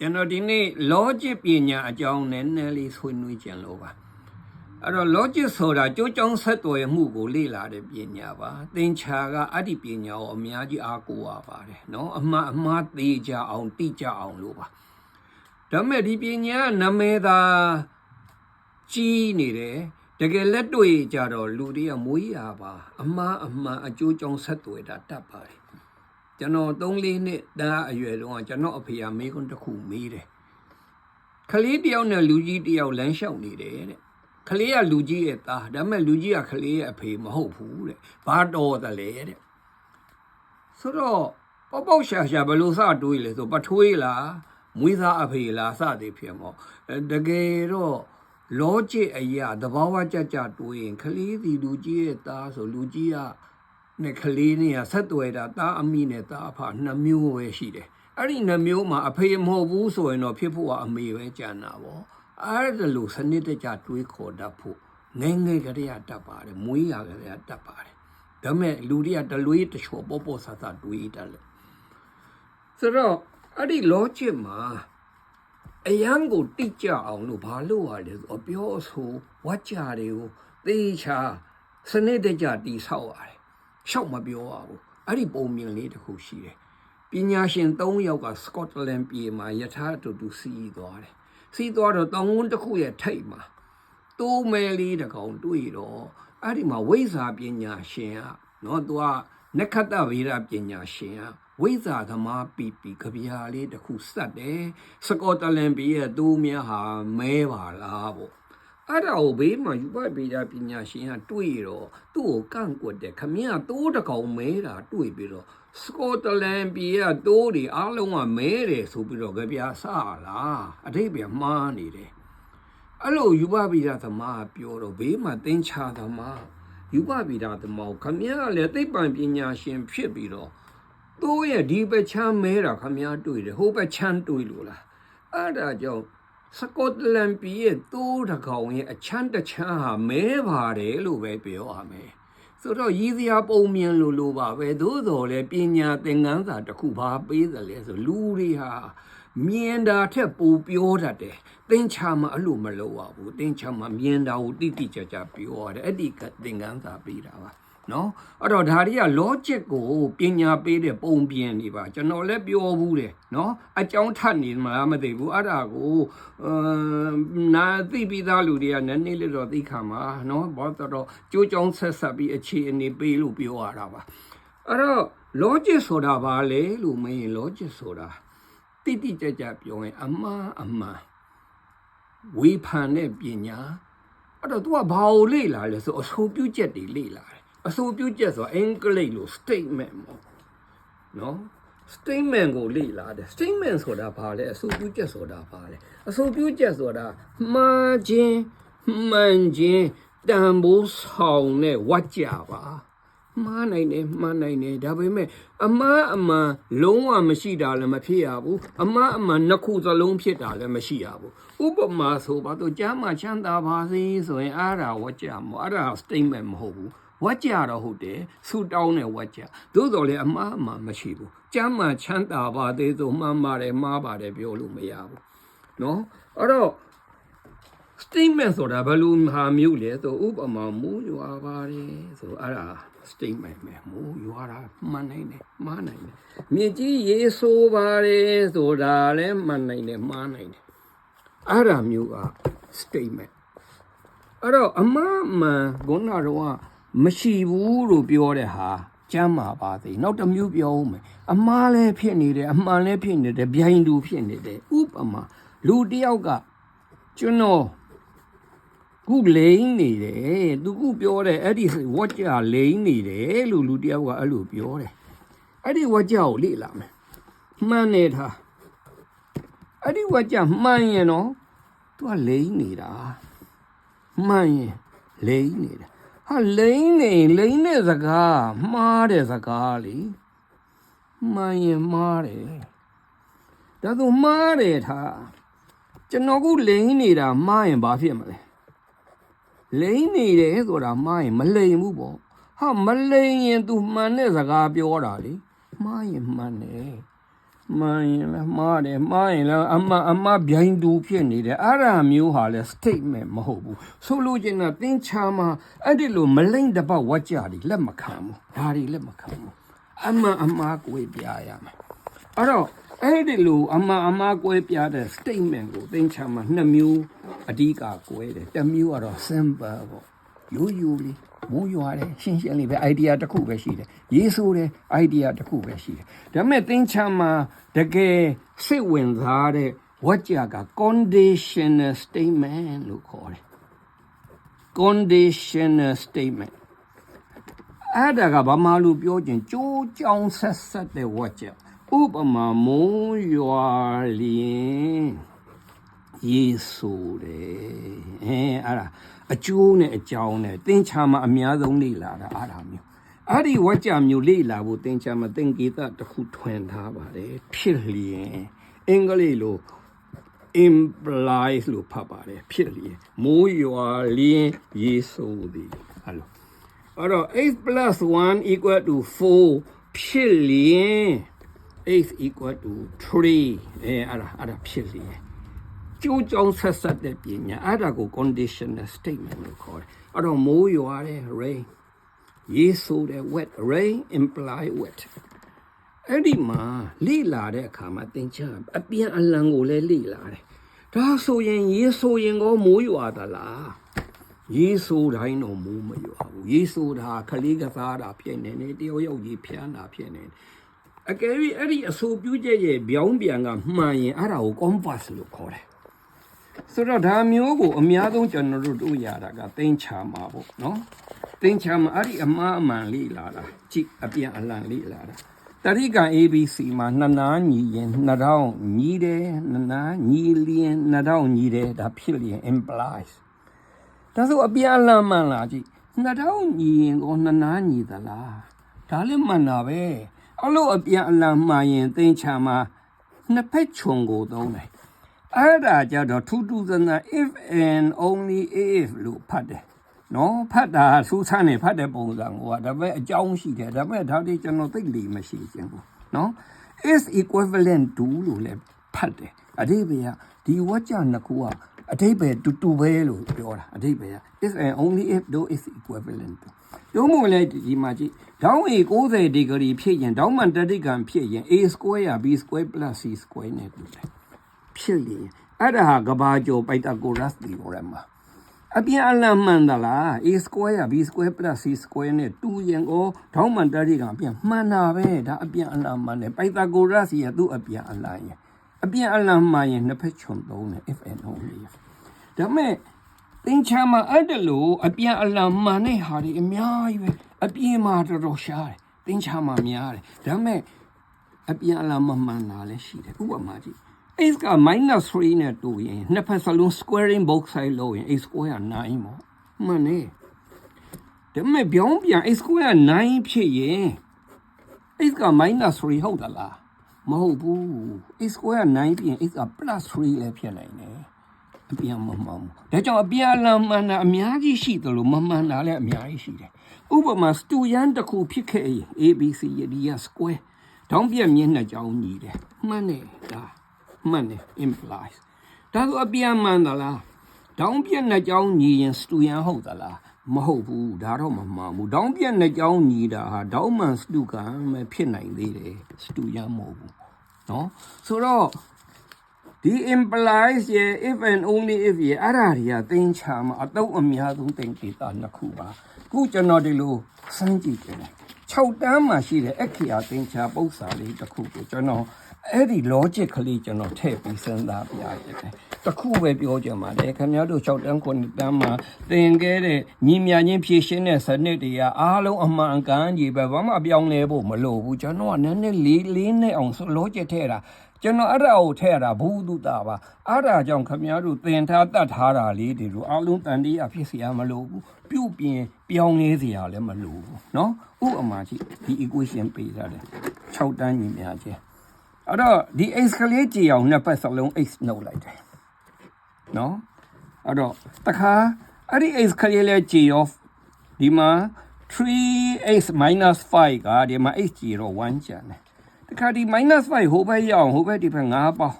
ကျွန်တော်ဒီနေ့ logic ပညာအကြောင်းနည်းနည်းလေးဆွေးနွေးကြလို့ပါအဲ့တော့ logic ဆိုတာကြိုးကြောင်းဆက်သွယ်မှုကိုလေ့လာတဲ့ပညာပါသင်္ချာကအဲ့ဒီပညာကိုအများကြီးအားကိုးရပါတယ်နော်အမှားအမှားသေးကြအောင်တိကြအောင်လို့ပါဒါပေမဲ့ဒီပညာကနမဲသာကြီးနေတယ်တကယ်လက်တွေ့ကြတော့လူတွေကမွေးရပါအမှားအမှားအကျိုးကြောင့်ဆက်သွယ်တာတတ်ပါတယ် ကျွန်တော်3လေးနှစ်တားအရွယ်တုန်းကကျွန်တော်အဖေကမေးခွန်းတစ်ခုမေးတယ်ခလေးတယောက်နဲ့လူကြီးတယောက်လမ်းလျှောက်နေတယ်တဲ့ခလေးကလူကြီးရဲ့သားဒါပေမဲ့လူကြီးကခလေးရဲ့အဖေမဟုတ်ဘူးတဲ့ဘာတော်တယ်လဲတဲ့ဆိုတော့ပေါက်ပေါက်ရှာရှာဘယ်လိုစတွေးလဲဆိုပထွေးလားမွေးသားအဖေလားစသည်ဖြစ်မောအဲတကယ်တော့ logic အရာသဘာဝကြကြတွေးရင်ခလေးစီလူကြီးရဲ့သားဆိုလူကြီးက နဲ့ခလေးနဲ့ဆက်သွယ်တာသားအမိနဲ့သားအဖနှစ်မျိုးပဲရှိတယ်အဲ့ဒီနှစ်မျိုးမှာအဖေမဟုတ်ဘူးဆိုရင်တော့ဖြစ်ဖို့ကအမေပဲကြံတာပေါ့အဲ့ဒါလို့စနစ်တကျတွေးခေါ်တတ်ဖို့ငယ်ငယ်ကလေးကတတ်ပါတယ်မွေးရကလေးကတတ်ပါတယ်ဒါပေမဲ့လူတွေကတလွေးတချို့ပေါ့ပေါ့ဆဆတွေးတတ်လို့ဆိုတော့အဲ့ဒီ logic မှာအယံကိုတိကျအောင်လို့ဘာလို့ရလဲဆိုအပြောအဆိုဝါကြတွေကိုသေချာစနစ်တကျတိဆောက်ရတယ်။ ရှောက်မပြောရဘူး။အဲ့ဒီပုံမြင်လေးတစ်ခုရှိတယ်။ပညာရှင်၃ယောက်ကစကော့တလန်ပြည်မှာယထာတူတူစီးသွားတယ်။စီးသွားတော့တောင်ဝန်းတစ်ခုရဲ့ထိပ်မှာတိုးမဲလေးတစ်ကောင်တွေ့တော့အဲ့ဒီမှာဝိဇ္ဇာပညာရှင်ကနော်သူကနက္ခတ္တဗေဒပညာရှင်ကဝိဇ္ဇာသမားပီပီကြပြာလေးတစ်ခုစက်တယ်စကော့တလန်ပြည်ရဲ့သူများဟာမဲပါလားပေါ့ အဲ့ဒါကိုဘေးမှာယူပဗေဒပညာရှင်ကတွေ့တော့သူ့ကိုကန့်ကွက်တယ်ခမင်းကတိုးတစ်ကောင်မဲတာတွေ့ပြီးတော့စကော့တလန်ပြည်ကတိုးတွေအားလုံးကမဲတယ်ဆိုပြီးတော့ကြပြာစလားအထိပ္ပယ်မှားနေတယ်အဲ့လိုယူပဗိဒသမားကပြောတော့ဘေးမှာတင်းချသမားယူပဗိဒသမားကိုခမည်းကလည်းသိပ္ပံပညာရှင်ဖြစ်ပြီးတော့သူ့ရဲ့ဒီပချမ်းမဲတာခမည်းတွေ့တယ်ဟိုပချမ်းတွေ့လို့လားအဲ့ဒါကြောင့် စကော့တလန်ပြည်ရဲ့သိုးတစ်ကောင်ရဲ့အချမ်းတစ်ချမ်းဟာမဲပါတယ်လို့ပဲပြောရမယ်ဆိုတော့ရည်စရာပုံမြင်လို့လို့ပါပဲသို့တော်လည်းပညာသင်ခန်းစာတစ်ခုဘာပေးသလဲဆိုလူတွေဟာမြင်တာထက်ပိုပြောတတ်တယ်။သင်္ချာမှာအဲ့လိုမလုပ်ရဘူး။သင်္ချာမှာမြင်တာကိုတိတိကျကျပြောရတယ်။အဲ့ဒီကသင်္ကန်းစာပေးတာပါ။ နော်အဲ့တော့ဒါတွေက logic ကိုပညာပေးတဲ့ပုံပြင်နေပါကျွန်တော်လည်းပြောဘူးတယ်နော်အကြောင်းထပ်နေမှာမသိဘူးအဲ့ဒါကိုအမ်နာသိပြီးသားလူတွေကနည်းနည်းလေးတော့သိခံပါနော်ဘာတော့ကြိုးကြောင်းဆက်ဆက်ပြီးအခြေအနေပေးလို့ပြောရတာပါအဲ့တော့ logic ဆိုတာဘာလဲလို့မင်း logic ဆိုတာတိတိကျကျပြောရင် အမှားအမှန်ဝေဖန်တဲ့ပညာအဲ့တော့ तू ကဘာကိုလေ့လာလဲဆိုအဆိုပြုချက်တွေလေ့လာတယ် အဆိုပြုချက်ဆိုတာအင်္ဂလိပ်လို statement ပေါ့နော် statement ကိုလေ့လာတယ် statement ဆိုတာဘာလဲအဆိုပြုချက်ဆိုတာဘာလဲအဆိုပြုချက်ဆိုတာမှားခြင်းမှန်ခြင်းတန်ဖိုးဆောင်တဲ့ဝါကြပါမှားနိုင်တယ်မှားနိုင်တယ်ဒါပေမဲ့အမှားအမှန်လုံးဝမရှိတာလည်းမဖြစ်ရဘူးအမှားအမှန်နှစ်ခုစလုံးဖြစ်တာလည်းမရှိရဘူးဥပမာဆိုပါတော့ကြားမှာချမ်းသာပါစေဆိုရင်အားတာဝါကြမအဲ့ဒါ statement မဟုတ်ဘူး ဝတ်ကြတော့ဟုတ်တယ်ဆူတောင်းတဲ့ဝတ်ကြသို့တော်လည်းအမှားအမှန်မရှိဘူးကြမ်းမှန်ချမ်းသာပါသေးဆိုမှန်ပါတယ်မှားပါတယ်ပြောလို့မရဘူးနော်အဲ့တော့ statement ဆိုတာဘယ်လိုဟာမျိုးလဲဆိုဥပမာမိုးရွာပါတယ်ဆိုအဲ့ဒါ statement ပဲမိုးရွာတာမှန်နိုင်တယ်မှားနိုင်တယ်မြင့်ကြီးရေဆိုးပါတယ်ဆိုတာလည်းမှန်နိုင်တယ်မှားနိုင်တယ်အဲ့ဒါမျိုးက statement အဲ့တော့အမှန်မှန်ဘုန်းတော်က မရှိဘူးလို့ပြောတဲ့ဟာကျမ်းမာပါသေးနောက်တစ်မျိုးပြောဦးမယ်အမှားလည်းဖြစ်နေတယ်အမှန်လည်းဖြစ်နေတယ်ဗျိုင်းတူဖြစ်နေတယ်ဥပမာလူတစ်ယောက်ကကျွန်တော်ခုလိမ့်နေတယ်သူခုပြောတယ်အဲ့ဒီဝတ်ကြလိမ့်နေတယ်လို့လူတယောက်ကအဲ့လိုပြောတယ်အဲ့ဒီဝတ်ကြကိုလေ့လာမယ်မှန်နေတာအဲ့ဒီဝတ်ကြမှန်ရင်တော့သူကလိမ့်နေတာမှန်ရင်လိမ့်နေတာ ဟာလိမ့်နေလိမ့်တဲ့စကားမှားတဲ့စကားလေမှန်ရင်မှားတယ်ဒါဆိုမှားတယ်ထားကျွန်တော်ခုလိမ့်နေတာမှားရင်ဘာဖြစ်မလဲလိမ့်နေတယ်ဆိုတာမှားရင်မလိမ့်ဘူးပေါ့ဟာမလိမ့်ရင် तू မှန်တဲ့စကားပြောတာလေမှားရင်မှန်တယ် မှန်ရင်လည်းမှားတယ်မှားရင်လည်းအမအမဗျိုင်းတူဖြစ်နေတယ်အဲ့ဒါမျိုးဟာလဲ statement မဟုတ်ဘူးဆိုလို့ချင်းတော့သင်ချာမှာအဲ့ဒီလိုမလိမ့်တပတ်ဝတ်ကြတယ်လက်မခံဘူးဒါတွေလက်မခံဘူးအမအမကိုပြရမယ်အဲ့တော့အဲ့ဒီလိုအမအမကိုပြတဲ့ statement ကိုသင်ချာမှာနှစ်မျိုးအဓိကကိုတယ်တစ်မျိုးကတော့ simple ပေါ့ ရိုးရိုးလေးမိုးရွာတယ်ရှင်းရှင်းလေးပဲ idea တစ်ခုပဲရှိတယ်ရေးဆိုးတယ် idea တစ်ခုပဲရှိတယ်ဒါပေမဲ့သင်ချမ်းမှာတကယ်စိတ်ဝင်စားတဲ့ဝါကြက conditional statement လို့ခေါ်တယ် conditional statement အဲ့ဒါကဘာမှလို့ပြောခြင်းကြိုးကြောင်ဆက်ဆက်တဲ့ဝါကြဥပမာမိုးရွာလျင်ယေဆိုတယ်အဲအဲ့ဒါ အကျိုးနဲ့အကြောင်းနဲ့သင်္ချာမှာအများဆုံးလေ့လာတာအားဒါမျိုးအဲ့ဒီဝါကြမျိုးလေ့လာဖို့သင်္ချာမှာသင်္ကေတတစ်ခုထွင်ထားပါတယ်ဖြစ်လျင်အင်္ဂလိပ်လို implies လို့ဖတ်ပါတယ်ဖြစ်လျင်မိုးရွာလျင်ယေဆိုသည်အဲ့လိုအဲ့တော့8 plus 1 equal to 4ဖြစ်လျင်8 equal to 3အဲအဲ့ဒါအဲ့ဒါဖြစ်လျင် ကျိုးကြောင်ဆက်ဆက်တဲ့ပညာအဲ့ဒါကို conditional statement လို့ခေါ်တယ်အဲ့တော့မိုးရွာတဲ့ rain ယေဆိုတဲ့ wet rain imply wet အဲ့ဒီမှာလိလာတဲ့အခါမှာသင်ချအပြန်အလှန်ကိုလည်းလိလာတယ်ဒါဆိုရင်ယေဆိုရင်ကောမိုးရွာသလားယေဆိုတိုင်းတော့မိုးမရွာဘူးယေဆိုတာခလေးကစားတာဖြစ်နေတယ်တယောက်ယောက်ကြီးဖျန်းတာဖြစ်နေတယ်အကယ်၍အဲ့ဒီအဆိုပြုချက်ရဲ့ဗျောင်းပြန်ကမှန်ရင်အဲ့ဒါကို compass လို့ခေါ်တယ် ဆိုတော့ဒါမျိုးကိုအများဆုံးကျွန်တော်တို့တို့ရတာကသင်ချာမှာပေါ့နော်သင်ချာမှာအဲ့ဒီအမှားအမှန်လေးလာတာကြည့်အပြန်အလှန်လေးလာတာတရိက ABC မှာနှစ်နာညီရင်နှစ်ထောင်ညီတယ်နှစ်နာညီလျင်နှစ်ထောင်ညီတယ်ဒါဖြစ်လျင် implies ဒါဆိုအပြန်အလှန်မှန်လာကြည့်နှစ်ထောင်ညီရင်ကိုနှစ်နာညီသလားဒါလည်းမှန်တာပဲအဲ့လိုအပြန်အလှန်မှန်ရင်သင်ချာမှာနှစ်ဖက်ခြုံကိုသုံးတယ် အဲ့ဒါကြတော့ထူးထူးဆန်းဆန်း if and only if လို့ဖတ်တယ်နော်ဖတ်တာစူးစမ်းနေဖတ်တဲ့ပုံစံကိုကဒါပဲအကြောင်းရှိတယ်ဒါပေမဲ့ဒါတွေကျွန်တော်သိလေမရှိခြင်းဘူးနော် is equivalent to လို့လည်းဖတ်တယ်အဓိပ္ပာယ်ကဒီဝါကျနှစ်ခုကအဓိပ္ပာယ်တူတူပဲလို့ပြောတာအဓိပ္ပာယ်က is and only if do is equivalent to ရုံးမို့လဲဒီမှာကြည့်ဒေါင်း a 90ဒီဂရီဖြစ်ရင်ဒေါင်းမှန်တတိကံဖြစ်ရင် a square ရ b square plus c square နဲ့တူတယ် ဖြစ်ရင်အဲ့ဒါဟာကဘာကျော်ပိုက်တာကိုရတ်ဒီရောရမှာအပြင်အလန်မှန်သလား a square ရ b square plus c square နဲ့တူရင်ကိုဒေါင်းမှန်တတိကံအပြင်မှန်တာပဲဒါအပြင်အလန်မှန်တယ်ပိုက်တာကိုရတ်စီရသူ့အပြင်အလန်ရင်အပြင်အလန်မှန်ရင်နှစ်ဖက်ခြုံသုံးတယ် if and only if ဒါမဲ့သင်္ချာမှာအဲ့တလို့အပြန်အလှန်မှန်တဲ့ဟာတွေအများကြီးပဲအပြင်မှာတော်တော်ရှားတယ်သင်္ချာမှာများတယ်ဒါမဲ့အပြန်အလှန်မမှန်တာလည်းရှိတယ်ဥပမာကြည့် x က -3 နဲ့တူရင်နှစ်ဖက်စလုံး squaring both side လို့ရင် x square က9ပေါ့မှန်နေဒါပေမဲ့ပြောင်းပြန် x square က9ဖြစ်ရင် x က -3 ဟုတ်သလားမဟုတ်ဘူး x square က9ဖြစ်ရင် x က +3 လည်းဖြစ်နိုင်တယ်အပြန်မမှန်ဘူးဒါကြောင့်အပြန်အလှန်မှန်တာအများကြီးရှိတယ်လို့မမှန်တာလည်းအများကြီးရှိတယ်ဥပမာစတူယန်တစ်ခုဖြစ်ခဲ့ရင် ABC ရဒီက square တောင်းပြက်မျက်နှာကြောင်းညီတယ်မှန်တယ်ဒါ မှန်တယ် implies ဒါဆိုအပြန်မှန်သလားတောင်းပြက်နှာကြောင်းညီရင်စတူယန်ဟုတ်သလားမဟုတ်ဘူးဒါတော့မမှန်ဘူးတောင်းပြက်နှာကြောင်းညီတာဟာတောင်းမှန်စတူကံပဲဖြစ်နိုင်သေးတယ်စတူယန်မဟုတ်ဘူးเนาะဆိုတော့ဒီ implies ရဲ့ if and only if ရဲ့အဲ့ဒါတွေကသင်္ချာမှာအတော့အများဆုံးသင်္ကေတနှစ်ခုပါခုကျွန်တော်ဒီလိုစမ်းကြည့်ကြတယ်6တန်းမှာရှိတဲ့အခရာသင်္ချာပု္ပ္ပစာလေးတစ်ခုကိုကျွန်တော် အဲ့ဒီ logic ကလေးကျွန်တော်ထည့်ပြီးစဉ်းစားပြရတယ်တစ်ခုပဲပြောကြမှာလေခင်ဗျားတို့6တန်း9တန်းမှာသင်ခဲ့တဲ့ညီမြချင်းဖြည့်ရှင်းတဲ့စနစ်တွေကအားလုံးအမှန်ကန်ကြီးပဲဘာမှအပြောင်းလဲဖို့မလိုဘူးကျွန်တော်ကနည်းနည်းလေးလေးနဲ့အောင် logic ထည့်တာကျွန်တော်အဲ့ဒါကိုထည့်ရတာဘူးတုတာပါအဲ့ဒါကြောင့်ခမည်းတော်သင်ထားတတ်ထားတာလေးတွေတို့အလုံးတန်တရားဖြစ်เสียမလို့ဘူးပြုတ်ပြင်ပြောင်းလဲเสียလည်းမလို့ဘူးเนาะဥပမာကြည့်ဒီ equation ပေးထားတယ်6တန်းညီများချင်း အဲ့တော့ဒီ x ကလေးကြည်အောင်နှစ်ဖက်စလုံး x နှုတ်လိုက်တယ်နော်အဲ့တော့တခါအဲ့ဒီ x ကလေးလဲကြည်ရောဒီမှာ 3x 5ကဒီမှာ x ကြည်ရော1ကျန်တယ်တခါဒီ -5 ဟိုဘက်ရအောင်ဟိုဘက်ဒီဘက်9ပေါင်း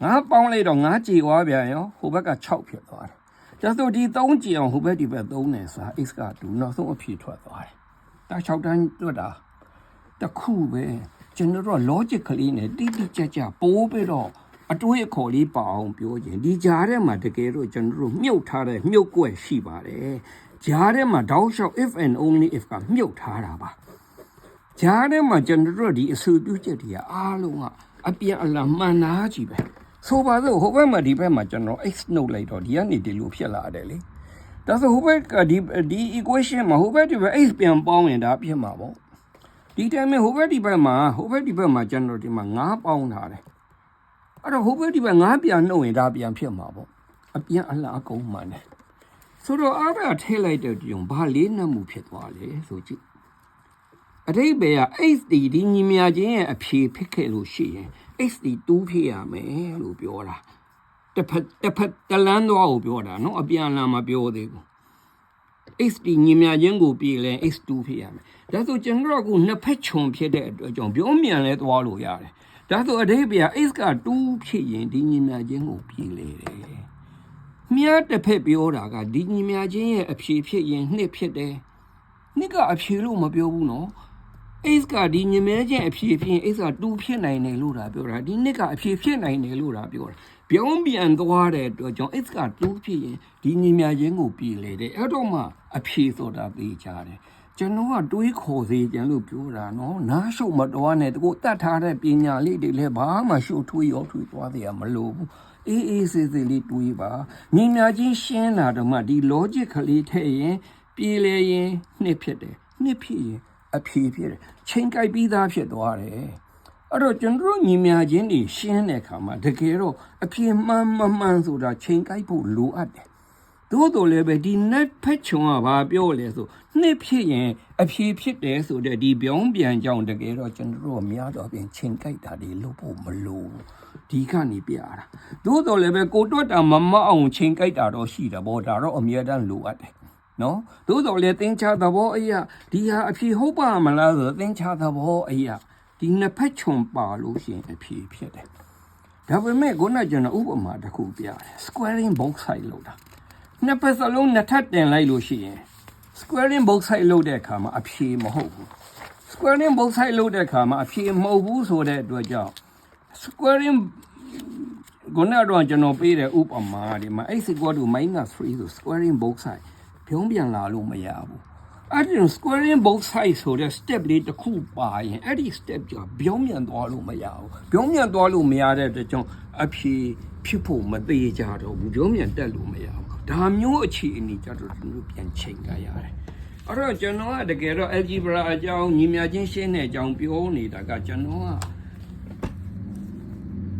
9ပေါင်းလိုက်တော့9ကြည်ွားပြန်ရောဟိုဘက်က6ဖြစ်သွားတယ်ဒါဆိုဒီ3ကြည်အောင်ဟိုဘက်ဒီဘက်3နဲ့ဆိုတာ x က2နောက်ဆုံးအဖြေထွက်သွားတယ်ဒါ6တန်းတွက်တာတစ်ခုပဲ ကျွန်တော်တို့ logically နဲ့တိတိကျကျပိုးပြီးတော့အတွေးအခေါ်လေးပါအောင်ပြောခြင်းဒီကြားထဲမှာတကယ်တော့ကျွန်တော်တို့မြုပ်ထားတဲ့မြုပ်ကွက်ရှိပါတယ်ကြားထဲမှာတောက်လျှောက် if and only if ကမြုပ်ထားတာပါဂျားထဲမှာကျွန်တော်တို့ဒီအဆူပြုချက်တွေကအားလုံးကအပြန်အလှန်မှန်နာကြီးပဲဆိုပါစို့ဟိုဘက်မှာဒီဘက်မှာကျွန်တော် x နှုတ်လိုက်တော့ဒီကနေဒီလိုဖြစ်လာတယ်လေဒါဆိုဟိုဘက်ကဒီဒီ equation မှာဟိုဘက်ဒီဘက် x ပြန်ပေါင်းရင်ဒါဖြစ်မှာပေါ့ ဒီတိုင်းမှာဟိုဘက်ဒီဘက်မှာဟိုဘက်ဒီဘက်မှာကျွန်တော်ဒီမှာ9ပေါင်းထားတယ်အဲ့တော့ဟိုဘက်ဒီဘက်9ပြန်နှုတ်ရင်ဒါပြန်ဖြစ်မှာပေါ့အပြန်အလှန်အကုန်မှန်တယ်ဆိုတော့အားရထဲလိုက်တဲ့ဒီုံဘာလေးနှမှုဖြစ်သွားလဲဆိုကြည့်အတိတ်ပဲက HD ဒီညီမချင်းရဲ့အဖြေဖြစ်ခဲ့လို့ရှိရင် HD 2ဖြစ်ရမယ်လို့ပြောတာတစ်ဖက်တစ်ဖက်တလန်းသွားကိုပြောတာနော်အပြန်အလှန်မပြောသေးဘူး HD ညီမချင်းကိုပြည်လဲ X2 ဖြစ်ရမယ်ဒါဆိုကျွန်တော်ကနှစ်ဖက်ခြုံဖြစ်တဲ့အတွက်ကြောင့်ပြောမြန်လဲသွားလို့ရတယ်ဒါဆိုအတိတ်ပဲက X က2ဖြစ်ရင်ဒီညီမချင်းကိုပြည်လဲတယ်မြတ်တစ်ဖက်ပြောတာကဒီညီမချင်းရဲ့အဖြေဖြစ်ရင်နှစ်ဖြစ်တယ်နှစ်ကအဖြေလို့မပြောဘူးနော် X ကဒီညမဲချင်းအဖြေဖြစ်ရင် X က2ဖြစ်နိုင်တယ်လို့ဒါပြောတာဒီနှစ်ကအဖြေဖြစ်နိုင်တယ်လို့ဒါပြောတာ ပြောင်းပြန်သွားတဲ့အတွက်ကြောင့် X က2ဖြစ်ရင်ဒီညမဲချင်းကိုပြည်လေတယ်အဲ့တော့မှအဖြေဆိုတာသိကြတယ်ကျွန်တော်ကတွေးခေါ်စေကြလို့ပြောတာနော်နားရှုပ်မတော်နဲ့တကူတတ်ထားတဲ့ပညာလေးတွေလည်းဘာမှရှုပ်ထွေးရောထွေးသွားသေးရမလို့ဘူးအေးအေးစေးစေးလေးတွေးပါညီမချင်းရှင်းလာတော့မှဒီ logic ကလေးထည့်ရင်ပြည်လေရင်နှစ်ဖြစ်တယ်နှစ်ဖြစ်ရင်အဖြေဖြစ်တယ်ချိန်ကြိုက်ပြီးသားဖြစ်သွားတယ် အဲ့တော့ကျွန်တော်တို့ညီမချင်းတွေရှင်းတဲ့အခါမှာတကယ်တော့အဖြေမှန်မမှန်ဆိုတာချိန်ကြိုက်ဖို့လိုအပ်တယ်သို့တော်လည်းပဲဒီ net ဖက်ချုံကဘာပြောလဲဆိုနှစ်ဖြစ်ရင်အဖြေဖြစ်တယ်ဆိုတဲ့ဒီပြောင်းပြန်ကြောင်းတကယ်တော့ကျွန်တော်တို့များတော့ပြင်ချိန်ကြိုက်တာတွေလုပ်ဖို့မလိုဘူးဒီကနေပြရတာသို့တော်လည်းပဲကိုတွတ်တာမမအောင်ချိန်ကြိုက်တာတော့ရှိတယ်ဗောဒါတော့အမြဲတမ်းလိုအပ်တယ်နော်သို့တော်လည်းသင်္ချာသဘောအရာဒီဟာအဖြေဟုတ်ပါမလားဆိုတော့သင်္ချာသဘောအရာ ဒီနှစ်ဖက်ခြုံပါလို့ရှိရင်အဖြေဖြစ်တယ်ဒါပေမဲ့ခုနကကျွန်တော်ဥပမာတစ်ခုပြတယ် squaring both side လို့တာနှစ်ဖက်စလုံးနှစ်ထပ်တင်လိုက်လို့ရှိရင် squaring both side လို့တဲ့အခါမှာအဖြေမဟုတ်ဘူး squaring both side လို့တဲ့အခါမှာအဖြေမဟုတ်ဘူးဆိုတဲ့အတွက်ကြောင့် squaring ခုနကတော့ကျွန်တော်ပေးတဲ့ဥပမာဒီမှာ x equal to minus 3ဆို squaring both side ဖြုံးပြန်လာလို့မရဘူး အဲ့ဒီ squaring both sides ဆိုတဲ့ step လေးတစ်ခုပါရင်အဲ့ဒီ step ကပြောင်းပြန်သွားလို့မရဘူးပြောင်းပြန်သွားလို့မရတဲ့အတွက်ကြောင့်အဖြေဖြစ်ဖို့မသေးကြတော့ဘူးပြောင်းပြန်တက်လို့မရဘူးဒါမျိုးအခြေအနေကြတော့သူတို့ပြန်ချိန်ကြရတယ်အဲ့တော့ကျွန်တော်ကတကယ်တော့ algebra အကြောင်းညီမချင်းရှင်းတဲ့အကြောင်းပြောနေတာကကျွန်တော်က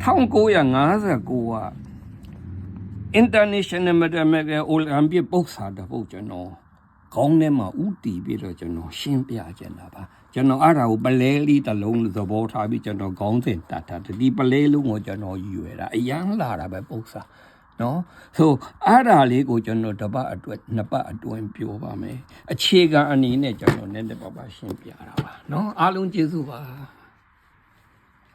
1959က international mathematical olympic ပုတ်စာတစ်ပုတ်ကျွန်တော် ခေါင်းထဲမှာဥတီပြီးတော့ကျွန်တော်ရှင်းပြကြတာပါကျွန်တော်အဲ့ဒါကိုပလဲလေးတစ်လုံးသဘောထားပြီးကျွန်တော်ခေါင်းစဉ်တတ်တာဒီပလဲလုံးကိုကျွန်တော်ယူရတာအရန်လာတာပဲပုတ်စာနော်ဆိုအဲ့ဒါလေးကိုကျွန်တော်တစ်ပတ်အတွက်နှစ်ပတ်အတွင်းပြောပါမယ်အခြေခံအနေနဲ့ကျွန်တော်နည်းနည်းပါးပါရှင်းပြတာပါနော်အားလုံးကျေးဇူးပါ